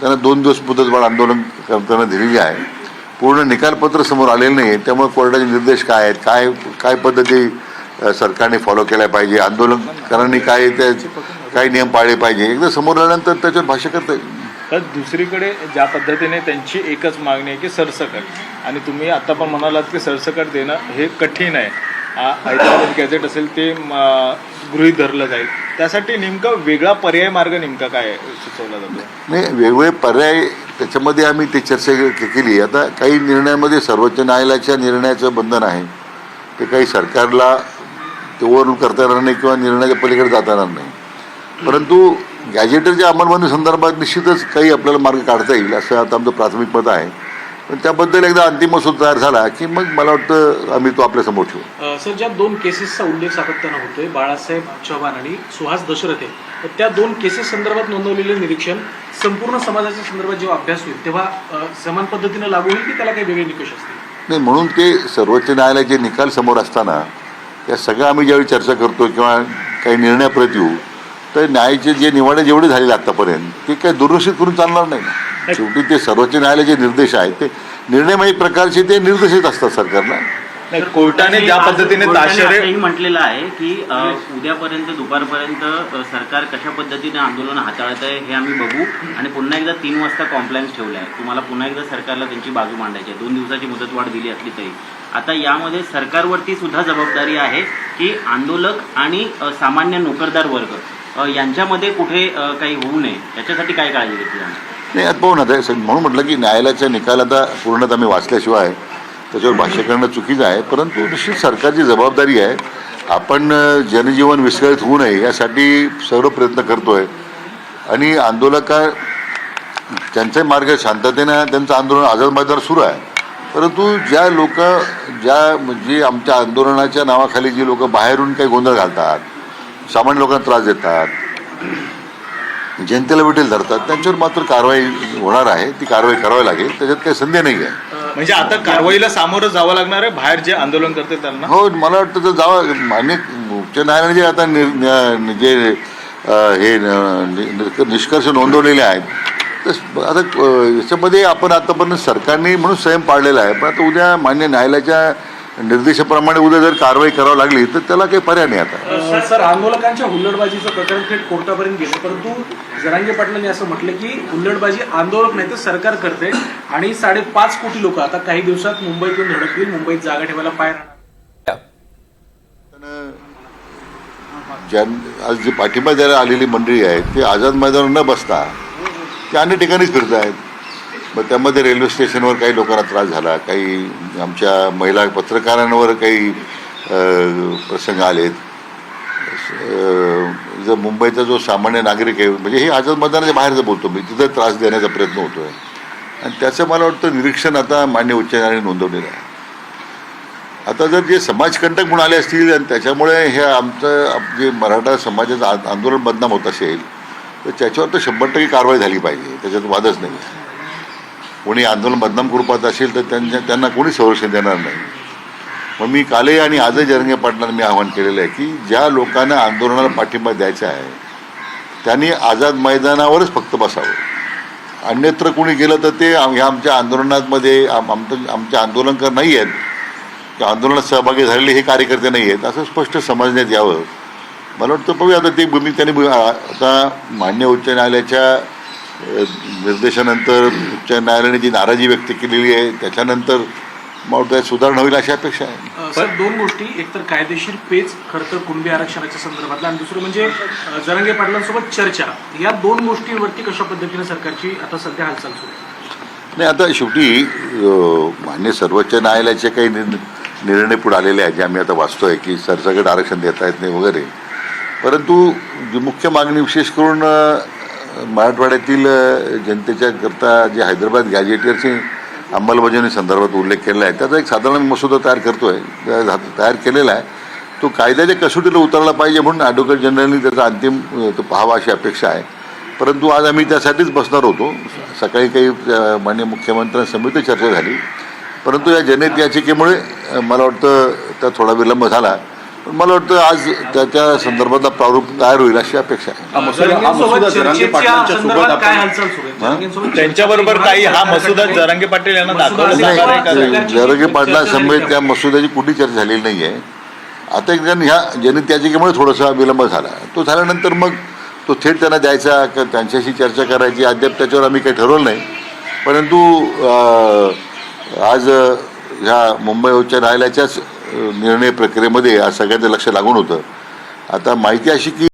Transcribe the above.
त्यांना दोन दिवस मुदतवाढ आंदोलन करताना दिलेली आहे. पूर्ण निकालपत्र समोर आलेलं नाही त्यामुळे कोर्टाचे निर्देश काय आहेत? काय काय पद्धती सरकारने फॉलो केल्या पाहिजे? आंदोलनकारांनी काय त्या काय नियम पाळले पाहिजे? एकदा समोर आल्यानंतर त्याच्यावर भाष्य करता येईल. तर दुसरीकडे ज्या पद्धतीने त्यांची एकच मागणी आहे की सरसकट. आणि तुम्ही आता पण म्हणालात की सरसकट देणं हे कठीण आहे. हैदराबाद गॅझेट असेल ते गृहीत धरलं जाईल. त्यासाठी नेमका वेगळा पर्याय मार्ग नेमका काय सुचवला जातो? नाही वेगवेगळे पर्याय त्याच्यामध्ये आम्ही ते चर्चा के- केली. आता काही निर्णयामध्ये सर्वोच्च न्यायालयाच्या निर्णयाचं बंधन आहे. ते काही सरकारला ते ओव्हररूल करता येणार नाही किंवा निर्णयाच्या पलीकडे जाता येणार नाही. परंतु गॅजेटरच्या अंमलबजावणी संदर्भात निश्चितच काही आपल्याला मार्ग काढता येईल असं आता आमचं प्राथमिक मत आहे. पण त्याबद्दल एकदा अंतिम मसूद तयार झाला की मग मला वाटतं आम्ही तो आपल्यासमोर ठेवू. सर ज्या दोन केसेसचा उल्लेख सातत्यानं होतोय बाळासाहेब चव्हाण आणि सुहास दशरथे तर त्या दोन केसेस संदर्भात नोंदवलेले निरीक्षण संपूर्ण समाजाच्या संदर्भात जेव्हा अभ्यास होईल तेव्हा अ, समान पद्धतीनं लागू होईल की त्याला काही वेगळे निकष असतील? नाही म्हणून ते सर्वोच्च न्यायालयाचे निकाल समोर असताना त्या सगळं आम्ही ज्यावेळी चर्चा करतो किंवा काही निर्णयाप्रत येऊ तर न्यायाचे जे निवाडे जेवढे झालेले आतापर्यंत ते काही दुर्लक्षित करून चालणार नाही ना. शेवटी ते सर्वोच्च न्यायालयाचे निर्देश आहेत ते निर्णय म्हणजे प्रकारचे ते निर्देशित असतात सरकारला. नाही कोर्टाने ज्या पद्धतीने ताशेरे म्हटलेलं आहे की उद्यापर्यंत दुपारपर्यंत सरकार कशा पद्धतीने आंदोलन हाताळत आहे हे आम्ही बघू. आणि पुन्हा एकदा तीन वाजता कॉम्प्लायन्स ठेवला आहे. तुम्हाला पुन्हा एकदा सरकारला त्यांची बाजू मांडायची आहे. दोन दिवसाची मुदतवाढ दिली असली तरी. आता यामध्ये सरकारवरती सुद्धा जबाबदारी आहे की आंदोलक आणि सामान्य नोकरदार वर्ग यांच्यामध्ये कुठे काही होऊ नये. याच्यासाठी काय काळजी घेतली जाणार नाही आता पाहू ना ते म्हणून म्हटलं की न्यायालयाचा निकाल आता पूर्णतः आम्ही वाचल्याशिवाय त्याच्यावर भाष्य करणं चुकीचं आहे परंतु निश्चित सरकारची जबाबदारी आहे. आपण जनजीवन विस्कळीत होऊ नये यासाठी सर्व प्रयत्न करतोय. आणि आंदोलका त्यांचे मार्ग शांततेनं त्यांचं आंदोलन आझाद मैदान सुरू आहे. परंतु ज्या लोक ज्या म्हणजे आमच्या आंदोलनाच्या नावाखाली जी लोक बाहेरून काही गोंधळ घालतात सामान्य लोकांना त्रास देतात जनतेला विठेल धरतात. त्यांच्यावर मात्र कारवाई होणार आहे. ती कारवाई करावी लागेल. त्याच्यात काही संदेह नाही आहे म्हणजे आता कारवाईला सामोरं जावं लागणार आहे? बाहेर जे आंदोलन करते त्यांना? हो मला वाटतं तर जावं मान्य उच्च न्यायालयाने जे आता निर- जे अं, हे निष्कर्ष नोंदवलेले आहेत. तर आता अं, याच्यामध्ये आपण आतापर्यंत सरकारने म्हणून संयम पाळलेला आहे. पण आता उद्या मान्य न्यायालयाच्या निर्देशाप्रमाणे उद्या जर कारवाई करावी लागली तर त्याला काही पर्याय नाही आता. सर आंदोलकांच्या हुल्लडबाजीचं प्रकरण थेट कोर्टापर्यंत गेलं परंतु जरांगे पाटलांनी असं म्हटलं की हुल्लडबाजी आंदोलक नाही तर सरकार करते. आणि साडेपाच कोटी लोक आता काही दिवसात मुंबईतून धडकतील मुंबईत जागा ठेवायला पाय राहणार. ज्यां आज जी पाठिंबा द्यायला आलेली मंडळी आहे ते आझाद मैदानावर न बसता ते अन्य ठिकाणीच फिरत आहेत मग त्यामध्ये रेल्वे स्टेशनवर काही लोकांना त्रास झाला. काही आमच्या महिला पत्रकारांवर काही प्रसंग आलेत. जर मुंबईचा जो सामान्य नागरिक आहे म्हणजे हे आझाद मैदानाच्या बाहेरचं बोलतो मी तिथं त्रास देण्याचा प्रयत्न होतो आहे आणि त्याचं मला वाटतं निरीक्षण आता मान्य उच्च न्यायालयाने नोंदवलेलं आहे. आता जर जे समाजकंटक म्हणून आले असतील आणि त्याच्यामुळे हे आमचं जे मराठा समाजाचं आ- आंदोलन बदनाम होत असेल तर त्याच्यावर तर शंभर टक्के कारवाई झाली पाहिजे. त्याच्यात वादच नाही. कोणी आंदोलन बदनाम करू पाहत असेल तर त्यांच्या त्यांना कोणी संरक्षण देणार नाही. मग मी कालही आणि आजही जरंगे पाटलांना मी आवाहन केलेलं आहे की ज्या लोकांना आंदोलनाला पाठिंबा द्यायचा आहे त्यांनी आझाद मैदानावरच फक्त बसावं. अन्यत्र कोणी गेलं तर ते ह्या आमच्या आंदोलनामध्ये आम- आमचं आमचे आंदोलनकर नाही आहेत. किंवा आंदोलनात सहभागी झालेले हे कार्यकर्ते नाही आहेत. असं स्पष्ट समजण्यात यावं. मला वाटतं पाहूया आता ते भूमिका त्यांनी आता मान्य उच्च न्यायालयाच्या निर्देशानंतर उच्च न्यायालयाने जी नाराजी व्यक्त केलेली आहे त्याच्यानंतर मला सुधारणा होईल अशी अपेक्षा आहे. सर दोन गोष्टी. एकतर कायदेशीर पेच खरं तर कुणबी आरक्षणाच्या संदर्भातला. आणि दुसरं म्हणजे जरांगे पाटलांसोबत चर्चा. या दोन गोष्टींवरती कशा पद्धतीने सरकारची आता सध्या हालचाल सुरू नाही आता शेवटी मान्य सर्वोच्च न्यायालयाचे काही निर् निर्णय पुढे आलेले आहेत जे आम्ही आता वाचतोय की सरसकट आरक्षण देता येत नाही वगैरे. परंतु जी मुख्य मागणी विशेष करून मराठवाड्यातील जनतेच्या करता जे हैदराबाद गॅजेटियरची अंमलबजावणी संदर्भात उल्लेख केलेला आहे त्याचा एक साधारण मसुदा तयार करतोय त्या- तयार केलेला आहे. तो कायद्याच्या कसोटीला उतरला पाहिजे म्हणून ॲडव्होकेट जनरलनी त्याचा अंतिम तो पाहावा अशी अपेक्षा आहे. परंतु आज आम्ही त्यासाठीच बसणार होतो. सकाळी काही अ, माननीय मुख्यमंत्र्यांसमित चर्चा झाली. परंतु या जनहित याचिकेमुळे मला वाटतं त्या थोडा विलंब झाला. पण मला वाटतं आज त्याच्या संदर्भातला प्रारूप तयार होईल अशी अपेक्षा आहे. हा मसुदा हा जरांगे पाटलांच्या सोबत आपण त्यांच्याबरोबर काही. हा मसुदा जरांगे पाटील यांना दाखवला जाणार आहे का? जरगे पाटलासमवेत झाली त्या मसुद्याची कुठली चर्चा झालेली नाही आहे आता एक जण ह्या ज्यांनी त्याच्यामुळे थोडासा विलंब झाला. तो झाल्यानंतर मग तो थेट त्यांना द्यायचा का त्यांच्याशी चर्चा करायची अद्याप त्याच्यावर आम्ही काही ठरवलं नाही. परंतु अं, आज अं, ह्या मुंबई उच्च न्यायालयाच्याच निर्णय प्रक्रियेमध्ये या सगळ्यांचं लक्ष लागून होतं. आता माहिती अशी की